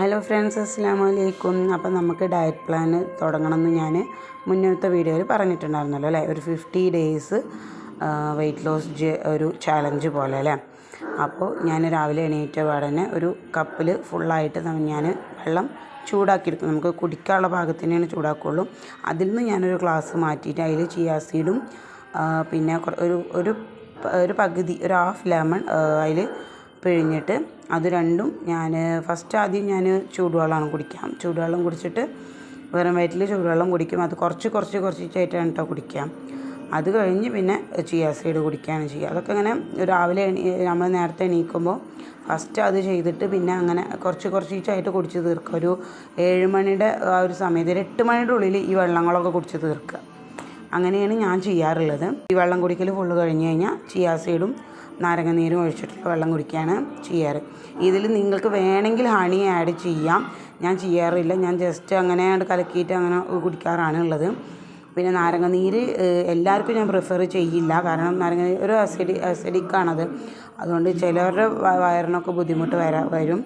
Hello friends അസ്സാം വലൈക്കും അപ്പോൾ നമുക്ക് ഡയറ്റ് പ്ലാൻ തുടങ്ങണമെന്ന് ഞാൻ മുന്നത്തെ വീഡിയോയിൽ പറഞ്ഞിട്ടുണ്ടായിരുന്നല്ലോ അല്ലേ? ഒരു ഫിഫ്റ്റി ഡേയ്സ് വെയിറ്റ് ലോസ് ഒരു ചാലഞ്ച് പോലെ അല്ലേ? അപ്പോൾ ഞാൻ രാവിലെ എണീറ്റ പാടനെ ഒരു കപ്പിൽ ഫുള്ളായിട്ട് ഞാൻ വെള്ളം ചൂടാക്കിയെടുക്കും നമുക്ക് കുടിക്കാനുള്ള പാകത്തിനാണ് ചൂടാക്കുള്ളൂ. അതിൽ നിന്ന് ഞാനൊരു ഗ്ലാസ് മാറ്റിയിട്ട് അതിൽ ചിയാസീഡും പിന്നെ ഒരു ഒരു ഒരു പകുതി ഒരു ഹാഫ് ലെമൺ അതിൽ പിഴിഞ്ഞിട്ട് അത് രണ്ടും ഞാൻ ഫസ്റ്റ് ആദ്യം ഞാൻ ചൂടുവെള്ളമാണ് കുടിക്കാം. ചൂടുവെള്ളം കുടിച്ചിട്ട് വെറും വയറ്റിൽ ചൂടുവെള്ളം കുടിക്കും. അത് കുറച്ച് കുറച്ച് കുറച്ചിട്ടായിട്ടാണ് കേട്ടോ കുടിക്കാം. അത് കഴിഞ്ഞ് പിന്നെ ചിയാ സൈഡ് കുടിക്കുകയാണ് ചെയ്യുക. അതൊക്കെ ഇങ്ങനെ രാവിലെ നമ്മൾ നേരത്തെ എണീക്കുമ്പോൾ ഫസ്റ്റ് അത് ചെയ്തിട്ട് പിന്നെ അങ്ങനെ കുറച്ച് കുറച്ചിട്ടായിട്ട് കുടിച്ച് തീർക്കുക. ഒരു ഏഴ് മണിയുടെ ആ ഒരു സമയത്ത് ഒരു എട്ട് മണിയുടെ ഉള്ളിൽ ഈ വെള്ളങ്ങളൊക്കെ കുടിച്ച് തീർക്കുക. അങ്ങനെയാണ് ഞാൻ ചെയ്യാറുള്ളത്. ഈ വെള്ളം കുടിക്കൽ ഫുള്ള് കഴിഞ്ഞ് കഴിഞ്ഞാൽ ചിയാ സീഡും നാരങ്ങ നീരും ഒഴിച്ചിട്ടുള്ള വെള്ളം കുടിക്കുകയാണ് ചെയ്യാറ്. ഇതിൽ നിങ്ങൾക്ക് വേണമെങ്കിൽ ഹണി ആഡ് ചെയ്യാം. ഞാൻ ചെയ്യാറില്ല. ഞാൻ ജസ്റ്റ് അങ്ങനെ കലക്കിയിട്ട് അങ്ങനെ കുടിക്കാറാണ് ഉള്ളത്. പിന്നെ നാരങ്ങ നീര് എല്ലാവർക്കും ഞാൻ പ്രിഫർ ചെയ്യില്ല. കാരണം നാരങ്ങ നീര് ഒരു അസിഡി അസിഡിക്കാണത് അതുകൊണ്ട് ചിലവരുടെ വയറിനൊക്കെ ബുദ്ധിമുട്ട് വരാ വരും.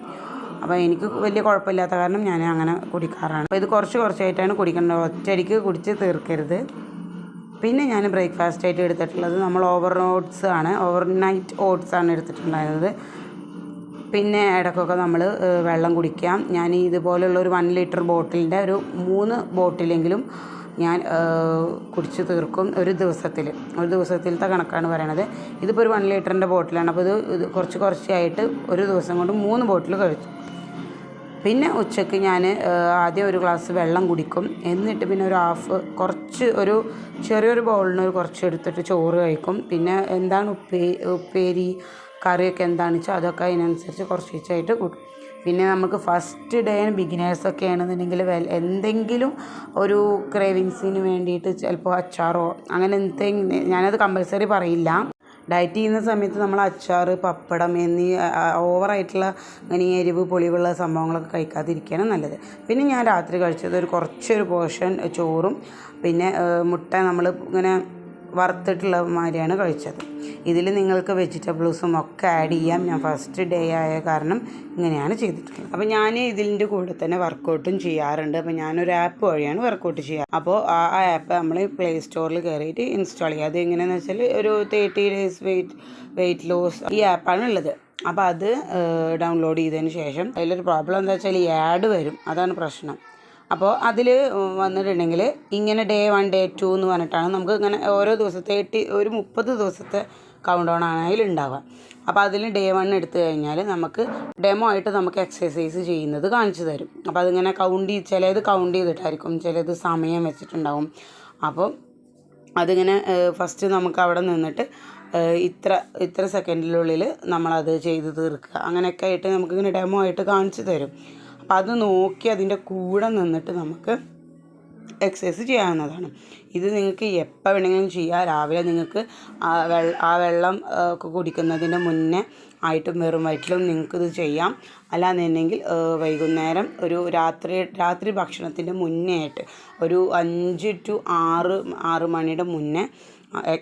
അപ്പോൾ എനിക്ക് വലിയ കുഴപ്പമില്ലാത്ത കാരണം ഞാൻ അങ്ങനെ കുടിക്കാറാണ്. അപ്പോൾ ഇത് കുറച്ച് കുറച്ചായിട്ടാണ് കുടിക്കേണ്ടത്. ഒറ്റയടിക്ക് കുടിച്ച് തീർക്കരുത്. പിന്നെ ഞാൻ ബ്രേക്ക്ഫാസ്റ്റ് ആയിട്ട് എടുത്തിട്ടുള്ളത് നമ്മൾ ഓവർ ഓട്സ് ആണ്. ഓവർ നൈറ്റ് ഓട്സ് ആണ് എടുത്തിട്ടുണ്ടായിരുന്നത്. പിന്നെ ഇടയ്ക്കൊക്കെ നമ്മൾ വെള്ളം കുടിക്കാം. ഞാൻ ഇതുപോലുള്ള ഒരു വൺ ലിറ്റർ ബോട്ടിലിന്റെ ഒരു മൂന്ന് ബോട്ടിലെങ്കിലും ഞാൻ കുടിച്ച് തീർക്കും ഒരു ദിവസത്തിൽ. ഒരു ദിവസത്തിലത്തെ കണക്കാണ് പറയണത്. ഇതിപ്പോൾ ഒരു വൺ ലിറ്ററിന്റെ ബോട്ടിലാണ്. അപ്പോൾ ഇത് കുറച്ച് കുറച്ചായിട്ട് ഒരു ദിവസം കൊണ്ട് മൂന്ന് ബോട്ടിൽ കഴിച്ചു. പിന്നെ ഉച്ചയ്ക്ക് ഞാൻ ആദ്യം ഒരു ഗ്ലാസ് വെള്ളം കുടിക്കും. എന്നിട്ട് പിന്നെ ഒരു ഹാഫ് കുറച്ച് ഒരു ചെറിയൊരു ബൗളിന് ഒരു കുറച്ച് എടുത്തിട്ട് ചോറ് കഴിക്കും. പിന്നെ എന്താണ് ഉപ്പേ ഉപ്പേരി കറിയൊക്കെ എന്താണെന്ന് വെച്ചാൽ അതൊക്കെ അതിനനുസരിച്ച് കുറച്ച് കുറച്ചായിട്ട് കൂട്ടും പിന്നെ നമുക്ക് ഫസ്റ്റ് ഡേ ബിഗിനേഴ്സൊക്കെ ആണെന്നുണ്ടെങ്കിൽ വെൽ എന്തെങ്കിലും ഒരു ക്രേവിങ്സിന് വേണ്ടിയിട്ട് ചിലപ്പോൾ അച്ചാറോ അങ്ങനെ എന്തെങ്കിലും ഞാനത് കമ്പൽസറി പറയില്ല. ഡയറ്റ് ചെയ്യുന്ന സമയത്ത് നമ്മൾ അച്ചാർ പപ്പടം എന്നീ ഓവറായിട്ടുള്ള ഇങ്ങനെ എരിവ് പൊളിവുള്ള സംഭവങ്ങളൊക്കെ കഴിക്കാതിരിക്കുകയാണ് നല്ലത്. പിന്നെ ഞാൻ രാത്രി കഴിച്ചത് ഒരു കുറച്ചൊരു പോർഷൻ ചോറും പിന്നെ മുട്ട നമ്മൾ ഇങ്ങനെ വറുത്തിട്ടുള്ള മാതിരിയാണ് കഴിച്ചത്. ഇതിൽ നിങ്ങൾക്ക് വെജിറ്റബിൾസും ഒക്കെ ആഡ് ചെയ്യാം. ഞാൻ ഫസ്റ്റ് ഡേ ആയ കാരണം ഇങ്ങനെയാണ് ചെയ്തിട്ടുള്ളത്. അപ്പോൾ ഞാൻ ഇതിന്റെ കൂടെ തന്നെ വർക്കൗട്ടും ചെയ്യാറുണ്ട്. അപ്പോൾ ഞാനൊരു ആപ്പ് വഴിയാണ് വർക്കൗട്ട് ചെയ്യുക അപ്പോൾ ആ ആപ്പ് നമ്മൾ പ്ലേ സ്റ്റോറിൽ കയറിയിട്ട് ഇൻസ്റ്റാൾ ചെയ്യുക അത് എങ്ങനെയാണെന്ന് വെച്ചാൽ ഒരു thirty days weight weight loss ഈ ആപ്പാണ് ഉള്ളത്. അപ്പോൾ അത് ഡൗൺലോഡ് ചെയ്തതിന് ശേഷം അതിലൊരു പ്രോബ്ലം എന്താ വെച്ചാൽ ഈ ആഡ് വരും. അതാണ് പ്രശ്നം. അപ്പോൾ അതിൽ വന്നിട്ടുണ്ടെങ്കിൽ ഇങ്ങനെ ഡേ വൺ ഡേ ടു എന്ന് പറഞ്ഞിട്ടാണ് നമുക്ക് ഇങ്ങനെ ഓരോ ദിവസത്തെ എട്ടി ഒരു മുപ്പത് ദിവസത്തെ കൗണ്ട് ഡൗൺ ആണ് ഉണ്ടാവുക അപ്പോൾ അതിൽ ഡേ വൺ എടുത്തു കഴിഞ്ഞാൽ നമുക്ക് ഡെമോ ആയിട്ട് നമുക്ക് എക്സസൈസ് ചെയ്യുന്നത് കാണിച്ചു തരും. അപ്പോൾ അതിങ്ങനെ കൗണ്ട് ചിലത് കൗണ്ട് ചെയ്തിട്ടായിരിക്കും ചിലത് സമയം വെച്ചിട്ടുണ്ടാവും. അപ്പോൾ അതിങ്ങനെ ഫസ്റ്റ് നമുക്ക് അവിടെ നിന്നിട്ട് ഇത്ര ഇത്ര സെക്കൻഡിനുള്ളിൽ നമ്മളത് ചെയ്ത് തീർക്കുക. അങ്ങനെയൊക്കെ ആയിട്ട് നമുക്കിങ്ങനെ ഡെമോ ആയിട്ട് കാണിച്ചു തരും. അപ്പോൾ അത് നോക്കി അതിന്റെ കൂടെ നിന്നിട്ട് നമുക്ക് എക്സസൈസ് ചെയ്യാവുന്നതാണ്. ഇത് നിങ്ങൾക്ക് എപ്പോൾ വേണമെങ്കിലും ചെയ്യാം. രാവിലെ നിങ്ങൾക്ക് ആ വെള്ള ആ വെള്ളം കുടിക്കുന്നതിന് മുന്നേ ആയിട്ടും വെറും വയറ്റിലും നിങ്ങൾക്കിത് ചെയ്യാം. അല്ലാന്നുണ്ടെങ്കിൽ വൈകുന്നേരം ഒരു രാത്രി രാത്രി ഭക്ഷണത്തിന്റെ മുന്നേ ആയിട്ട് ഒരു അഞ്ച് ടു ആറ് ആറ് മണിയുടെ മുന്നേ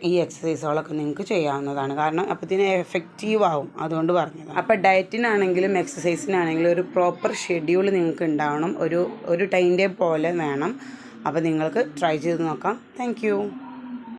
ഈ എക്സസൈസുകളൊക്കെ നിങ്ങൾക്ക് ചെയ്യാവുന്നതാണ്. കാരണം അപ്പത്തിന് എഫക്റ്റീവ് ആവും അതുകൊണ്ട് പറഞ്ഞത് അപ്പോൾ ഡയറ്റിനാണെങ്കിലും എക്സസൈസിനാണെങ്കിലും ഒരു പ്രോപ്പർ ഷെഡ്യൂൾ നിങ്ങൾക്ക് ഉണ്ടാവണം. ഒരു ഒരു ടൈം ടേബിൾ പോലെ വേണം. അപ്പോൾ നിങ്ങൾക്ക് ട്രൈ ചെയ്ത് നോക്കാം. താങ്ക്